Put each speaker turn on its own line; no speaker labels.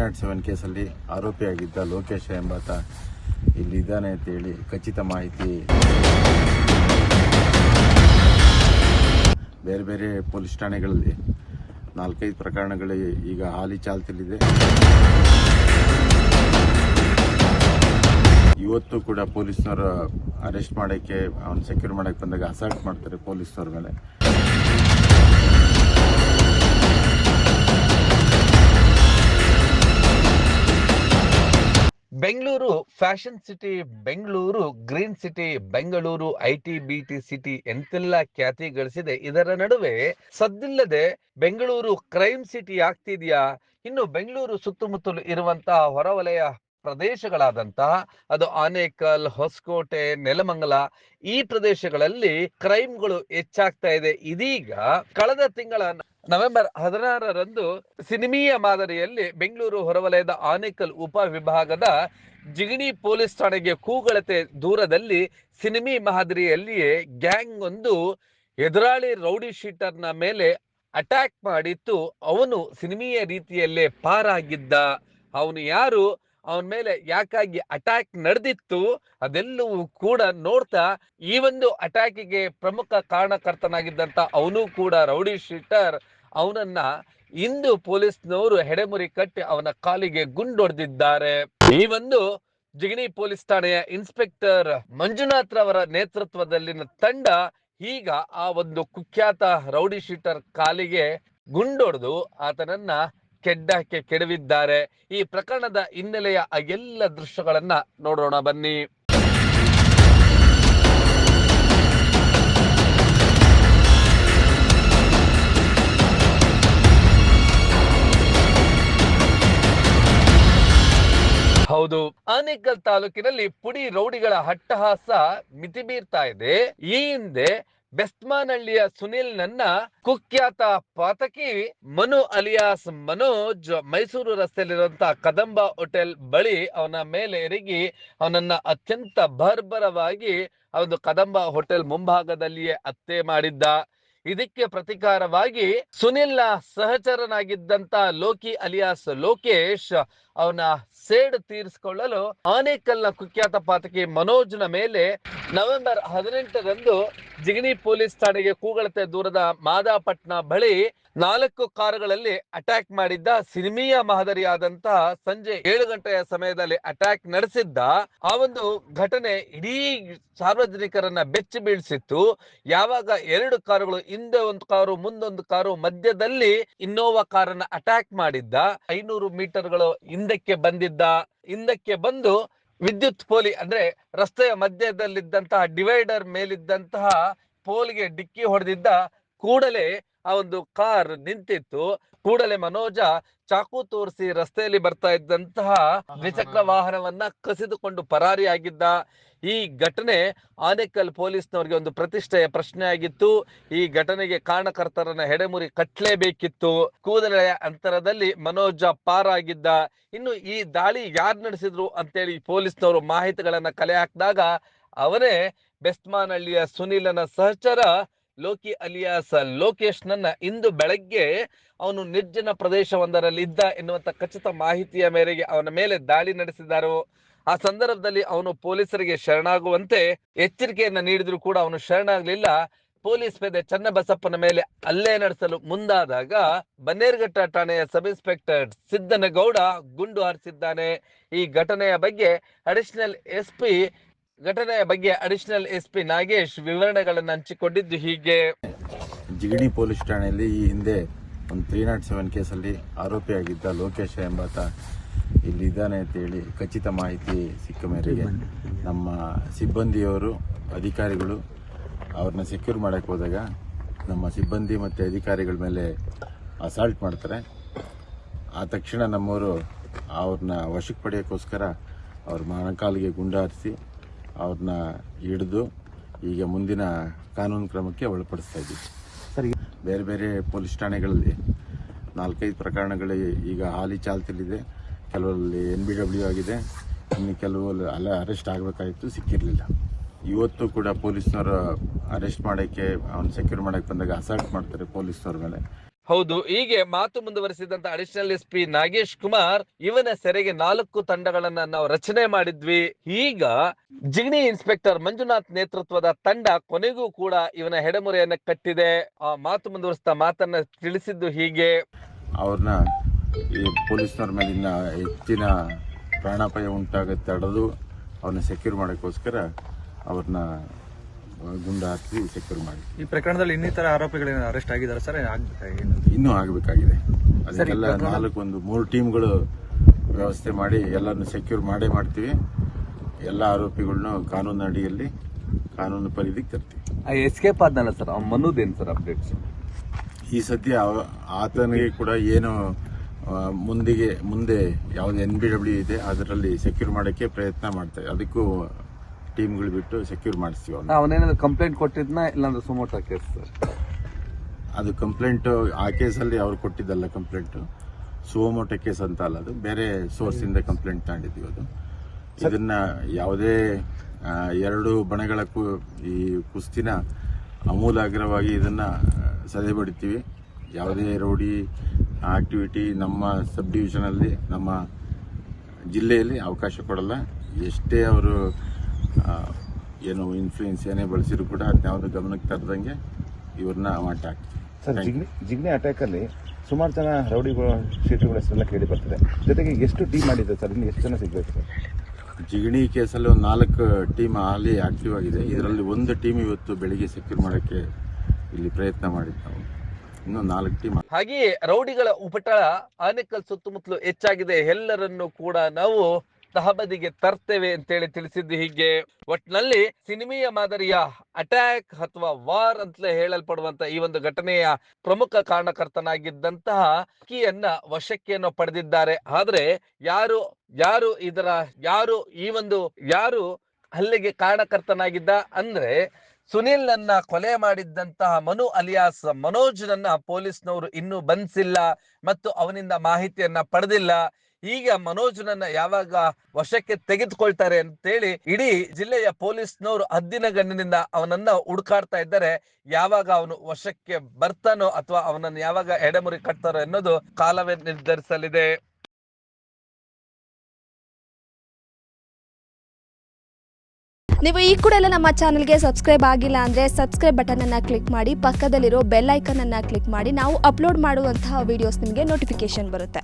Not seven ಕೇಸಲ್ಲಿ ಆರೋಪಿಯಾಗಿದ್ದ ಲೋಕೇಶ ಎಂಬಾತ ಇಲ್ಲಿ ಇದ್ದಾನೆ ಅಂತೇಳಿ ಖಚಿತ ಮಾಹಿತಿ. ಬೇರೆ ಬೇರೆ ಪೊಲೀಸ್ ಠಾಣೆಗಳಲ್ಲಿ ನಾಲ್ಕೈದು ಪ್ರಕರಣಗಳು ಈಗ ಹಾಲಿ ಚಾಲ್ತಿಯಲ್ಲಿದೆ. ಇವತ್ತು ಕೂಡ ಪೊಲೀಸ್ನವರು ಅರೆಸ್ಟ್ ಮಾಡೋಕ್ಕೆ, ಅವ್ನು ಸೆಕ್ಯೂರ್ ಮಾಡೋಕ್ಕೆ ಬಂದಾಗ ಅಸಾಲ್ಟ್ ಮಾಡ್ತಾರೆ ಪೊಲೀಸ್ನವ್ರ ಮೇಲೆ.
Fashion city Bengaluru, green city Bengaluru, I T B city ಎಂತೆಲ್ಲ ಖ್ಯಾತಿ ಗಳಿಸಿದೆ. ಇದರ ನಡುವೆ ಸದ್ದಿಲ್ಲದೆ ಬೆಂಗಳೂರು ಕ್ರೈಮ್ ಸಿಟಿ ಆಗ್ತಿದೆಯಾ? ಇನ್ನು ಬೆಂಗಳೂರು ಸುತ್ತಮುತ್ತಲು ಇರುವಂತಹ ಹೊರವಲಯ ಪ್ರದೇಶಗಳಾದಂತಹ ಅದು ಆನೇಕಲ್, ಹೊಸಕೋಟೆ, ನೆಲಮಂಗಲ ಈ ಪ್ರದೇಶಗಳಲ್ಲಿ ಕ್ರೈಮ್ಗಳು ಹೆಚ್ಚಾಗ್ತಾ ಇದೆ. ಇದೀಗ ಕಳೆದ ತಿಂಗಳ ನವೆಂಬರ್ ಹದಿನಾರರಂದು ಸಿನಿಮೀಯ ಮಾದರಿಯಲ್ಲಿ ಬೆಂಗಳೂರು ಹೊರವಲಯದ ಆನೇಕಲ್ ಉಪ ವಿಭಾಗದ ಜಿಗಣಿ ಪೊಲೀಸ್ ಠಾಣೆಗೆ ಕೂಗಳತೆ ದೂರದಲ್ಲಿ ಸಿನಿಮಿ ಮಾದರಿಯಲ್ಲಿಯೇ ಗ್ಯಾಂಗ್ ಒಂದು ಎದುರಾಳಿ ರೌಡಿ ಶೀಟರ್ನ ಮೇಲೆ ಅಟ್ಯಾಕ್ ಮಾಡಿತ್ತು. ಅವನು ಸಿನಿಮೀಯ ರೀತಿಯಲ್ಲೇ ಪಾರಾಗಿದ್ದ. ಅವನು ಯಾರು? ಅವನ ಮೇಲೆ ಯಾಕಾಗಿ ಅಟ್ಯಾಕ್ ನಡೆದಿತ್ತು? ಅದೆಲ್ಲವೂ ಕೂಡ ನೋಡ್ತಾ ಈ ಒಂದು ಅಟ್ಯಾಕಿಗೆ ಪ್ರಮುಖ ಕಾರಣಕರ್ತನಾಗಿದ್ದಂತ ಅವನು ಕೂಡ ರೌಡಿ ಶೀಟರ್. ಅವನನ್ನ ಇಂದು ಪೊಲೀಸ್ನವರು ಹೆಡೆಮುರಿ ಕಟ್ಟಿ ಅವನ ಕಾಲಿಗೆ ಗುಂಡೊಡೆದಿದ್ದಾರೆ. ಈ ಒಂದು ಜಿಗಣಿ ಪೊಲೀಸ್ ಠಾಣೆಯ ಇನ್ಸ್ಪೆಕ್ಟರ್ ಮಂಜುನಾಥ್ ರವರ ನೇತೃತ್ವದಲ್ಲಿನ ತಂಡ ಈಗ ಆ ಒಂದು ಕುಖ್ಯಾತ ರೌಡಿ ಶೀಟರ್ ಕಾಲಿಗೆ ಗುಂಡೊಡೆದು ಆತನನ್ನ ಕೆಡ್ಡಕ್ಕೆ ಕೆಡವಿದ್ದಾರೆ. ಈ ಪ್ರಕರಣದ ಹಿನ್ನೆಲೆಯ ಆ ಎಲ್ಲ ದೃಶ್ಯಗಳನ್ನ ನೋಡೋಣ ಬನ್ನಿ. ಆನೇಕಲ್ ತಾಲೂಕಿನಲ್ಲಿ ಪುಡಿ ರೌಡಿಗಳ ಹಟ್ಟಹಾಸ ಮಿತಿಮೀರ್ತಾ ಇದೆ. ಈ ಹಿಂದೆ ಬೆಸ್ಮಾನಹಳ್ಳಿಯ ಸುನಿಲ್ ನನ್ನ ಕುಖ್ಯಾತ ಪಾತಕಿ ಮನು ಅಲಿಯಾಸ್ ಮನೋಜ್ ಮೈಸೂರು ರಸ್ತೆಯಲ್ಲಿರುವಂತಹ ಕದಂಬ ಹೋಟೆಲ್ ಬಳಿ ಅವನ ಮೇಲೆ ಎರಗಿ ಅವನನ್ನ ಅತ್ಯಂತ ಬರ್ಬರವಾಗಿ ಅವನು ಕದಂಬ ಹೋಟೆಲ್ ಮುಂಭಾಗದಲ್ಲಿಯೇ ಹತ್ಯೆ ಮಾಡಿದ್ದ. ಇದಕ್ಕೆ ಪ್ರತಿಕಾರವಾಗಿ ಸುನಿಲ್ನ ಸಹಚರನಾಗಿದ್ದಂತ ಲೋಕಿ ಅಲಿಯಾಸ್ ಲೋಕೇಶ್ ಅವನ ಸೇಡು ತೀರಿಸಿಕೊಳ್ಳಲು ಆನೇಕಲ್ನ ಕುಖ್ಯಾತ ಪಾತಕಿ ಮನೋಜ್ನ ಮೇಲೆ ನವೆಂಬರ್ ಹದಿನೆಂಟರಂದು ಜಿಗಣಿ ಪೊಲೀಸ್ ಠಾಣೆಗೆ ಕೂಗಳತೆ ದೂರದ ಮಾದಾಪಟ್ನ ಬಳಿ ನಾಲ್ಕು ಕಾರುಗಳಲ್ಲಿ ಅಟ್ಯಾಕ್ ಮಾಡಿದ್ದ ಸಿನಿಮೀಯ ಮಾದರಿಯಾದಂತಹ ಸಂಜೆ ಏಳು ಗಂಟೆಯ ಸಮಯದಲ್ಲಿ ಅಟ್ಯಾಕ್ ನಡೆಸಿದ್ದ ಆ ಒಂದು ಘಟನೆ ಇಡೀ ಸಾರ್ವಜನಿಕರನ್ನ ಬೆಚ್ಚಿ ಬೀಳಿಸಿತ್ತು. ಯಾವಾಗ ಎರಡು ಕಾರುಗಳು, ಹಿಂದೆ ಒಂದು ಕಾರು ಮುಂದೊಂದು ಕಾರು ಮಧ್ಯದಲ್ಲಿ ಇನ್ನೋವಾ ಕಾರನ್ನ ಅಟ್ಯಾಕ್ ಮಾಡಿದ್ದ. ಐನೂರು ಮೀಟರ್ಗಳು ಹಿಂದಕ್ಕೆ ಬಂದಿದ್ದ. ಹಿಂದಕ್ಕೆ ಬಂದು ವಿದ್ಯುತ್ ಪೋಲಿ ಅಂದ್ರೆ ರಸ್ತೆಯ ಮಧ್ಯದಲ್ಲಿದ್ದಂತಹ ಡಿವೈಡರ್ ಮೇಲಿದ್ದಂತಹ ಪೋಲ್ಗೆ ಡಿಕ್ಕಿ ಹೊಡೆದಿದ್ದ ಕೂಡಲೇ ಆ ಒಂದು ಕಾರ್ ನಿಂತಿತ್ತು. ಕೂಡಲೇ ಮನೋಜ ಚಾಕು ತೋರಿಸಿ ರಸ್ತೆಯಲ್ಲಿ ಬರ್ತಾ ಇದ್ದಂತಹ ದ್ವಿಚಕ್ರ ವಾಹನವನ್ನ ಕಸಿದುಕೊಂಡು ಪರಾರಿಯಾಗಿದ್ದ ಈ ಘಟನೆ ಆನೇಕಲ್ ಪೊಲೀಸ್ನವರಿಗೆ ಒಂದು ಪ್ರತಿಷ್ಠೆಯ ಪ್ರಶ್ನೆ ಆಗಿತ್ತು. ಈ ಘಟನೆಗೆ ಕಾರಣಕರ್ತರನ್ನ ಹೆಡೆಮುರಿ ಕಟ್ಟಲೇಬೇಕಿತ್ತು ಕೂದಲೆಯ ಅಂತರದಲ್ಲಿ ಮನೋಜ ಪಾರಾಗಿದ್ದ. ಇನ್ನು ಈ ದಾಳಿ ಯಾರು ನಡೆಸಿದ್ರು ಅಂತೇಳಿ ಪೊಲೀಸ್ನವರು ಮಾಹಿತಿಗಳನ್ನ ಕಲೆ ಹಾಕಿದಾಗ ಅವನೇ ಬೆಸ್ಮಾನಹಳ್ಳಿಯ ಸುನೀಲನ ಸಹಚರ ಲೋಕಿ ಅಲಿಯಾಸ್ ಲೋಕೇಶ್ನನ್ನ ಇಂದು ಬೆಳಗ್ಗೆ ಅವನು ನಿರ್ಜನ ಪ್ರದೇಶವೊಂದರಲ್ಲಿ ಇದ್ದ ಎನ್ನುವಂತ ಖಚಿತ ಮಾಹಿತಿಯ ಮೇರೆಗೆ ಅವನ ಮೇಲೆ ದಾಳಿ ನಡೆಸಿದರು. ಆ ಸಂದರ್ಭದಲ್ಲಿ ಅವನು ಪೊಲೀಸರಿಗೆ ಶರಣಾಗುವಂತೆ ಎಚ್ಚರಿಕೆಯನ್ನ ನೀಡಿದ್ರು ಕೂಡ ಅವನು ಶರಣಾಗಲಿಲ್ಲ. ಪೊಲೀಸ್ ಪೇದೆ ಚನ್ನಬಸಪ್ಪನ ಮೇಲೆ ಅಲ್ಲೇ ನಡೆಸಲು ಮುಂದಾದಾಗ ಬನ್ನೇರ್ಘಟ್ಟ ಠಾಣೆಯ ಸಬ್ ಇನ್ಸ್ಪೆಕ್ಟರ್ ಸಿದ್ದನಗೌಡ ಗುಂಡು ಹಾರಿಸಿದ್ದಾನೆ. ಈ ಘಟನೆಯ ಬಗ್ಗೆ ಅಡಿಷನಲ್ ಎಸ್ ಪಿ ಘಟನೆಯ ಬಗ್ಗೆ ಅಡಿಷನಲ್ ಎಸ್ ಪಿ ನಾಗೇಶ್ ವಿವರಣೆಗಳನ್ನು ಹಂಚಿಕೊಂಡಿದ್ದು ಹೀಗೆ.
ಜಿಗಡಿ ಪೊಲೀಸ್ ಠಾಣೆಯಲ್ಲಿ ಈ ಹಿಂದೆ ಒಂದು ತ್ರೀ ನಾಟ್ ಸೆವೆನ್ ಕೇಸಲ್ಲಿ ಆರೋಪಿಯಾಗಿದ್ದ ಲೋಕೇಶ ಎಂಬಾತ ಇಲ್ಲಿ ಇದ್ದಾನೆ ಅಂತ ಹೇಳಿ ಖಚಿತ ಮಾಹಿತಿ ಸಿಕ್ಕ ಮೇರೆಗೆ ನಮ್ಮ ಸಿಬ್ಬಂದಿಯವರು, ಅಧಿಕಾರಿಗಳು ಅವ್ರನ್ನ ಸೆಕ್ಯೂರ್ ಮಾಡಕ್ಕೆ ಹೋದಾಗ ನಮ್ಮ ಸಿಬ್ಬಂದಿ ಮತ್ತು ಅಧಿಕಾರಿಗಳ ಮೇಲೆ ಅಸಾಲ್ಟ್ ಮಾಡ್ತಾರೆ. ಆ ತಕ್ಷಣ ನಮ್ಮವರು ಅವ್ರನ್ನ ವಶಕ್ಕೆ ಪಡೆಯೋಕ್ಕೋಸ್ಕರ ಅವ್ರ ಮೊಣಕಾಲಿಗೆ ಗುಂಡಾರಿಸಿ ಅವ್ರನ್ನ ಹಿಡಿದು ಈಗ ಮುಂದಿನ ಕಾನೂನು ಕ್ರಮಕ್ಕೆ ಒಳಪಡಿಸ್ತಾ ಇದ್ದೀವಿ. ಸರಿ. ಬೇರೆ ಬೇರೆ ಪೊಲೀಸ್ ಠಾಣೆಗಳಲ್ಲಿ ನಾಲ್ಕೈದು ಪ್ರಕರಣಗಳು ಈಗ ಹಾಲಿ ಚಾಲ್ತಿಯಲ್ಲಿದೆ. ಕೆಲವರಲ್ಲಿ ಎನ್ ಬಿ ಡಬ್ಲ್ಯೂ ಆಗಿದೆ. ಇನ್ನು ಕೆಲವು ಅಲ್ಲ ಅರೆಸ್ಟ್ ಆಗಬೇಕಾಗಿತ್ತು ಸಿಕ್ಕಿರಲಿಲ್ಲ. ಇವತ್ತು ಕೂಡ ಪೊಲೀಸ್ನವರು ಅರೆಸ್ಟ್ ಮಾಡೋಕ್ಕೆ ಅವ್ನು ಸೆಕ್ಯೂರ್ ಮಾಡೋಕ್ಕೆ ಬಂದಾಗ ಅಸಾಲ್ಟ್ ಮಾಡ್ತಾರೆ ಪೊಲೀಸ್ನವ್ರ ಮೇಲೆ.
ಹೌದು, ಹೀಗೆ ಮಾತು ಮುಂದುವರಿಸಿದಂತ additional S P Nagesh Kumar ಇವನ ಸೆರೆಗೆ ನಾಲ್ಕು ತಂಡಗಳನ್ನ ನಾವು ರಚನೆ ಮಾಡಿದ್ವಿ. ಈಗ ಜಿಗಣಿ ಇನ್ಸ್ಪೆಕ್ಟರ್ ಮಂಜುನಾಥ್ ನೇತೃತ್ವದ ತಂಡ ಕೊನೆಗೂ ಕೂಡ ಇವನ ಹೆಡೆಮುರೆಯನ್ನ ಕಟ್ಟಿದೆ. ಆ ಮಾತು ಮುಂದುವರಿಸ್ತಾ ಮಾತನ್ನ ತಿಳಿಸಿದ್ದು ಹೀಗೆ.
ಅವ್ರನ್ನ ಈ ಪೊಲೀಸ್ನವ್ರ ಮೇಲಿನ ಹೆಚ್ಚಿನ ಪ್ರಾಣಾಪಾಯ ಉಂಟಾಗತ್ತೆ ತಡೆದು ಅವ್ರನ್ನ ಸೆಕ್ಯೂರ್ ಮಾಡೋಕ್ಕೋಸ್ಕರ ಅವ್ರನ್ನ ಗುಂಡು ಹಾಕಿ ಸೆಕ್ಯೂರ್ ಮಾಡಿ.
ಈ ಪ್ರಕರಣದಲ್ಲಿ ಇನ್ನಿತರ ಆರೋಪಿಗಳೇನು ಅರೆಸ್ಟ್ ಆಗಿದ್ದಾರೆ ಸರ್? ಆಗ್ಬೇಕಾ ಏನು?
ಇನ್ನೂ ಆಗಬೇಕಾಗಿದೆ. ಅದಕ್ಕೆಲ್ಲ ನಾಲ್ಕು ಒಂದು ಮೂರು ಟೀಮ್ಗಳು ವ್ಯವಸ್ಥೆ ಮಾಡಿ ಎಲ್ಲರನ್ನು ಸೆಕ್ಯೂರ್ ಮಾಡೇ ಮಾಡ್ತೀವಿ. ಎಲ್ಲ ಆರೋಪಿಗಳನ್ನೂ ಕಾನೂನು ಅಡಿಯಲ್ಲಿ ಕಾನೂನು ಪರಿಧಿಗೆ ತರ್ತೀವಿ.
ಎಸ್ಕೇಪ್ ಆದ್ನಲ್ಲ ಸರ್ ಅವ್ನ ಮನೋದೇನ್ ಸರ್ ಅಪ್ಡೇಟ್ಸ್
ಈ ಸದ್ಯ ಆತನಿಗೆ ಕೂಡ ಏನು ಮುಂದಿಗೆ ಮುಂದೆ ಯಾವುದು ಎನ್ ಬಿ ಡಬ್ಲ್ಯೂ ಇದೆ ಅದರಲ್ಲಿ ಸೆಕ್ಯೂರ್ ಮಾಡೋಕ್ಕೆ ಪ್ರಯತ್ನ ಮಾಡ್ತಾರೆ. ಅದಕ್ಕೂ ಟೀಮ್ಗಳು ಬಿಟ್ಟು ಸೆಕ್ಯೂರ್ ಮಾಡಿಸ್ತೀವಿ ಅವ್ನ.
ಅವನೇನಾದ್ರು ಕಂಪ್ಲೇಂಟ್ ಕೊಟ್ಟಿದ್ನ? ಇಲ್ಲಾಂದ್ರೆ ಸುಮೋಟ ಕೇಸ್ ಸರ್.
ಅದು ಕಂಪ್ಲೇಂಟ್ ಆ ಕೇಸಲ್ಲಿ ಅವ್ರು ಕೊಟ್ಟಿದ್ದಲ್ಲ ಕಂಪ್ಲೇಂಟ್ ಸುವಮೋಟ ಕೇಸ್ ಅಂತ ಅಲ್ಲ ಅದು. ಬೇರೆ ಸೋರ್ಸ್ ಇಂದ ಕಂಪ್ಲೇಂಟ್ ತಗೊಂಡಿದ್ವಿ ಅದು. ಇದನ್ನ ಯಾವುದೇ ಎರಡು ಬಣಗಳ ಕು ಈ ಕುಸ್ತಿನ ಅಮೂಲಾಗ್ರವಾಗಿ ಇದನ್ನ ಸದೆ ಬಡಿತೀವಿ. ಯಾವುದೇ ರೌಡಿ ಆಕ್ಟಿವಿಟಿ ನಮ್ಮ ಸಬ್ ಡಿವಿಷನಲ್ಲಿ ನಮ್ಮ ಜಿಲ್ಲೆಯಲ್ಲಿ ಅವಕಾಶ ಕೊಡಲ್ಲ. ಎಷ್ಟೇ ಅವರು ಏನು ಇನ್ಫ್ಲೂಯೆನ್ಸ್ ಏನೇ ಬಳಸಿದ್ರು ಕೂಡ ಅದನ್ನ ಗಮನಕ್ಕೆ ತರದಂಗೆ ಇವ್ರನ್ನ attack
sir Jigani Jigani attack ಅಲ್ಲಿ ಸುಮಾರು ಜನ ರೌಡಿಗಳು ಶೀಟುಗಳ ಹೆಸರೆಲ್ಲ ಕೇಳಿ ಬರ್ತಿದೆ. ಜೊತೆಗೆ ಎಷ್ಟು ಟೀಮ್ ಮಾಡಿದೆ ಸರ್? ಇನ್ನು ಎಷ್ಟು ಜನ ಸಿಗ್ಬೇಕು ಸರ್?
ಜಿಗಣಿ ಕೇಸಲ್ಲಿ ಒಂದು ನಾಲ್ಕು ಟೀಮ್ ಅಲ್ಲಿ ಆಕ್ಟಿವ್ ಆಗಿದೆ. ಇದರಲ್ಲಿ ಒಂದು ಟೀಮ್ ಇವತ್ತು ಬೆಳಿಗ್ಗೆ ಸೆಕ್ಯೂರ್ ಮಾಡೋಕ್ಕೆ ಇಲ್ಲಿ ಪ್ರಯತ್ನ ಮಾಡಿದ್ದು ನಾವು. ಇನ್ನೂ ನಾಲ್ಕು ಟೀಮ್
ಹಾಗೆಯೇ ರೌಡಿಗಳ ಉಪಟಳ ಆನೆಕಲ್ ಸುತ್ತಮುತ್ತಲು ಹೆಚ್ಚಾಗಿದೆ. ಎಲ್ಲರನ್ನು ಕೂಡ ನಾವು ತಹಬದಿಗೆ ತರ್ತೇವೆ ಅಂತೇಳಿ ತಿಳಿಸಿದ್ದು ಹೀಗೆ. ಒಟ್ನಲ್ಲಿ ಸಿನಿಮೆಯ ಮಾದರಿಯ ಅಟ್ಯಾಕ್ ಅಥವಾ ವಾರ್ ಅಂತಲೇ ಹೇಳಲ್ಪಡುವಂತ ಈ ಒಂದು ಘಟನೆಯ ಪ್ರಮುಖ ಕಾರಣಕರ್ತನಾಗಿದ್ದಂತಹ ಕೀಯನ್ನ ವಶಕ್ಕೆಯನ್ನು ಪಡೆದಿದ್ದಾರೆ. ಆದ್ರೆ ಯಾರು ಯಾರು ಇದರ, ಯಾರು ಈ ಒಂದು, ಯಾರು ಹಲ್ಲೆಗೆ ಕಾರಣಕರ್ತನಾಗಿದ್ದ ಅಂದ್ರೆ ಸುನಿಲ್ ನನ್ನ ಕೊಲೆ ಮಾಡಿದ್ದಂತಹ ಮನು ಅಲಿಯಾಸ್ ಮನೋಜ್ ನನ್ನ ಪೊಲೀಸ್ನವರು ಇನ್ನೂ ಬಂಧಿಸಿಲ್ಲ ಮತ್ತು ಅವನಿಂದ ಮಾಹಿತಿಯನ್ನ ಪಡೆದಿಲ್ಲ. ಈಗ ಮನೋಜ್ನನ್ನ ಯಾವಾಗ ವಶಕ್ಕೆ ತೆಗೆದುಕೊಳ್ತಾರೆ ಅಂತೇಳಿ ಇಡೀ ಜಿಲ್ಲೆಯ ಪೊಲೀಸ್ನವರು ಹದ್ದಿನ ಗಣ್ಣಿನಿಂದ ಅವನನ್ನ ಹುಡುಕಾಡ್ತಾ ಇದ್ದಾರೆ. ಯಾವಾಗ ಅವನು ವಶಕ್ಕೆ ಬರ್ತಾನೋ ಅಥವಾ ಅವನನ್ನು ಯಾವಾಗ ಎಡೆಮುರಿ ಕಟ್ತಾರೋ ಅನ್ನೋದು ಕಾಲವೇ ನಿರ್ಧರಿಸಲಿದೆ.
ನೀವು ಈ ಕೂಡ ಎಲ್ಲ ನಮ್ಮ ಚಾನಲ್ಗೆ ಸಬ್ಸ್ಕ್ರೈಬ್ ಆಗಿಲ್ಲ ಅಂದರೆ ಸಬ್ಸ್ಕ್ರೈಬ್ ಬಟನನ್ನು ಕ್ಲಿಕ್ ಮಾಡಿ, ಪಕ್ಕದಲ್ಲಿರೋ ಬೆಲ್ ಐಕನನ್ನು ಕ್ಲಿಕ್ ಮಾಡಿ, ನಾವು ಅಪ್ಲೋಡ್ ಮಾಡುವಂತಹ ವಿಡಿಯೋಸ್ ನಿಮಗೆ ನೋಟಿಫಿಕೇಶನ್ ಬರುತ್ತೆ.